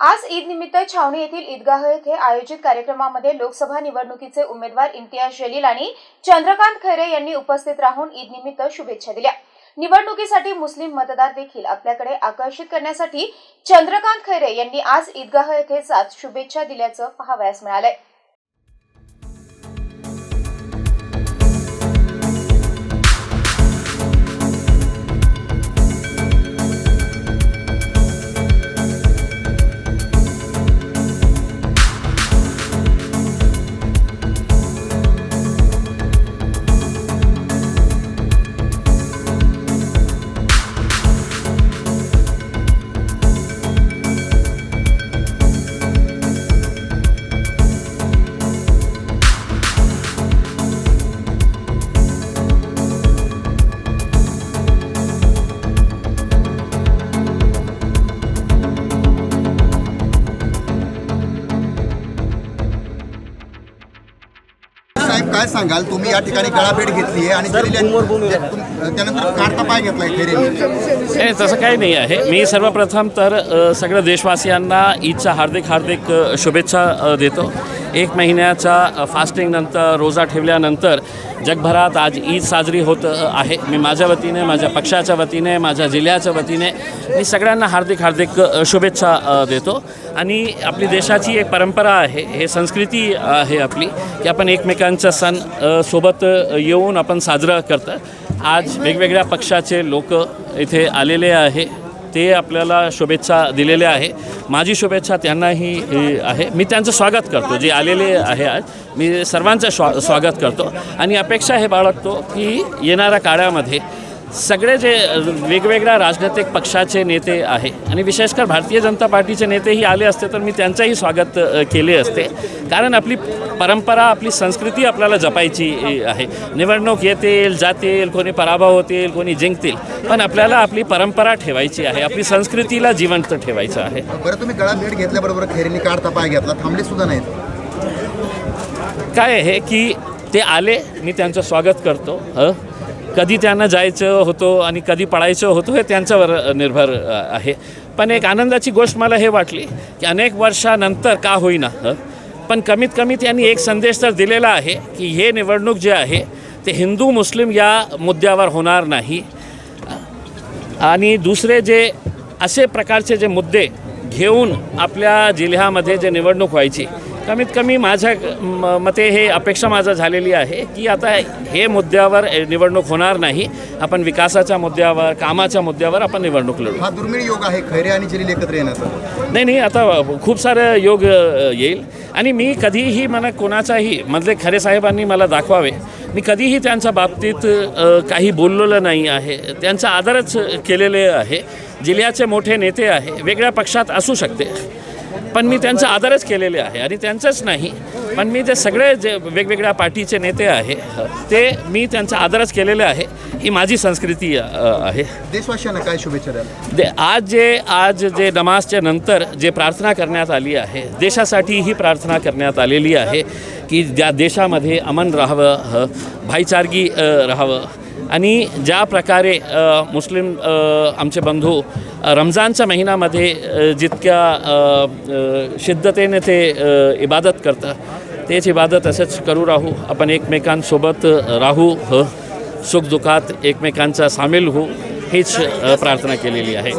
आज ईद निमित्त छावणी येथील ईदगाह येथे आयोजित कार्यक्रमामध्ये लोकसभा निवडणुकीचे उमेदवार इम्तियाज जलील आणि चंद्रकांत खैरे यांनी उपस्थित राहून ईद निमित्त शुभेच्छा दिल्या. निवडणुकीसाठी मुस्लिम मतदार देखील आपल्याकडे आकर्षित करण्यासाठी चंद्रकांत खैरे यांनी आज ईदगाह येथे जात शुभेच्छा दिल्याचं पाहावयास मिळालंय. काय सांगाल? तुम्ही या ठिकाणी गळाभेट घेतली आहे आणि त्यानंतर काढता पाय घेतलाय तसं काही नाही आहे. मी सर्वप्रथम तर सगळ्या देशवासियांना ईदच्या हार्दिक हार्दिक शुभेच्छा देतो. एक महिन्याच्या फास्टिंगनंतर रोजा ठेवल्यानंतर जगभरात आज ईद साजरी होत आहे. मी माझ्या वतीने माझ्या पक्षाच्या वतीने माझ्या जिल्ह्याच्या वतीने मी सगळ्यांना हार्दिक हार्दिक शुभेच्छा देतो. आणि आपली देशाची एक परंपरा आहे हे संस्कृती आहे आपली की आपण एकमेकांचा सण सोबत येऊन आपण साजरा करतं आज वेगवेगळ्या पक्षाचे लोक इथे आलेले आहे. ते आपल्याला शुभेच्छा दिलेल्या आहे. माझी शुभेच्छा त्यांनाही आहे. मी त्यांचं स्वागत करतो जे आलेले आहे आज. मी सर्वांचं स्वा स्वागत करतो. आणि अपेक्षा हे बाळगतो की येणाऱ्या काळामध्ये सगळे जे वेगवेगळ्या राजनैतिक पक्षाचे नेते आहे आणि विशेषकर भारतीय जनता पार्टीचे नेतेही आले असते तर मी त्यांचंही स्वागत केले असते. कारण आपली परंपरा आपली संस्कृती आपल्याला जपायची आहे. निवडणूक येतील जातील कोणी पराभव होतील कोणी जिंकतील पण आपल्याला आपली परंपरा ठेवायची आहे आपली संस्कृतीला जिवंत ठेवायचं आहे. बरं तुम्ही गळाभेट घेतल्याबरोबर खैरेंनी काढता पाय घेतला थांबले सुद्धा नाहीत. काय आहे की ते आले मी त्यांचं स्वागत करतो हं? कधी त्यांना जायचं होतं आणि कधी पळायचं होतं हे त्यांच्यावर निर्भर आहे. पण एक आनंदाची गोष्ट मला हे वाटली की अनेक वर्षानंतर का होईना पण कमीत कमी त्यांनी एक संदेश तर दिलेला आहे की हे निवडणूक जे आहे ते हिंदू मुस्लिम या मुद्द्यावर होणार नाही. आणि दुसरे जे असे प्रकारचे जे मुद्दे घेऊन आपल्या जिल्ह्यामध्ये जे निवडणूक व्हायची कमीत कमी माझ्या म- मते हे अपेक्षा माझं झालेली आहे की आता हे मुद्द्यावर निवडणूक होणार नाही. आपण विकासाच्या मुद्द्यावर कामाच्या मुद्द्यावर आपण निवडणूक लढू. हा दुर्मिळ योग आहे खैरे आणि जलील एकत्र येण्याचा. नाही नाही आता खूप सारं योग येईल. आणि मी कधीही मला कोणाचाही मधले खरे साहेबांनी मला दाखवावे. मी कधीही त्यांच्या बाबतीत काही बोललेलं नाही आहे. त्यांचा आदरच केलेले आहे. जिल्ह्याचे मोठे नेते आहे. वेगळ्या पक्षात असू शकते. पण मी त्यांचा आदरच केलेले आहे आणि त्यांचंच नाही पण मी ते सगळे जे वेगवेगळ्या पार्टीचे नेते आहे ते मी त्यांचा आदरच केलेले आहे ही माझी संस्कृती आहे. देशवासियांना काय शुभेच्छा द्याल? दे आज जे आज जे नमाजच्या नंतर जे प्रार्थना करण्यात आली आहे देशासाठी ही प्रार्थना करण्यात आलेली आहे की ज्या देशामध्ये अमन राहावं भाईचारगी राहावं आणि ज्या प्रकारे मुस्लिम आमचे बंधू रमजानच्या महिन्यामध्ये जितक्या शिद्दतेने शिद्धतेने ते इबादत करतात तेच इबादत असंच करू राहू. आपण एकमेकांसोबत राहू ह. सुखदुःखात एकमेकांचा सामील होऊ हीच प्रार्थना केलेली आहे.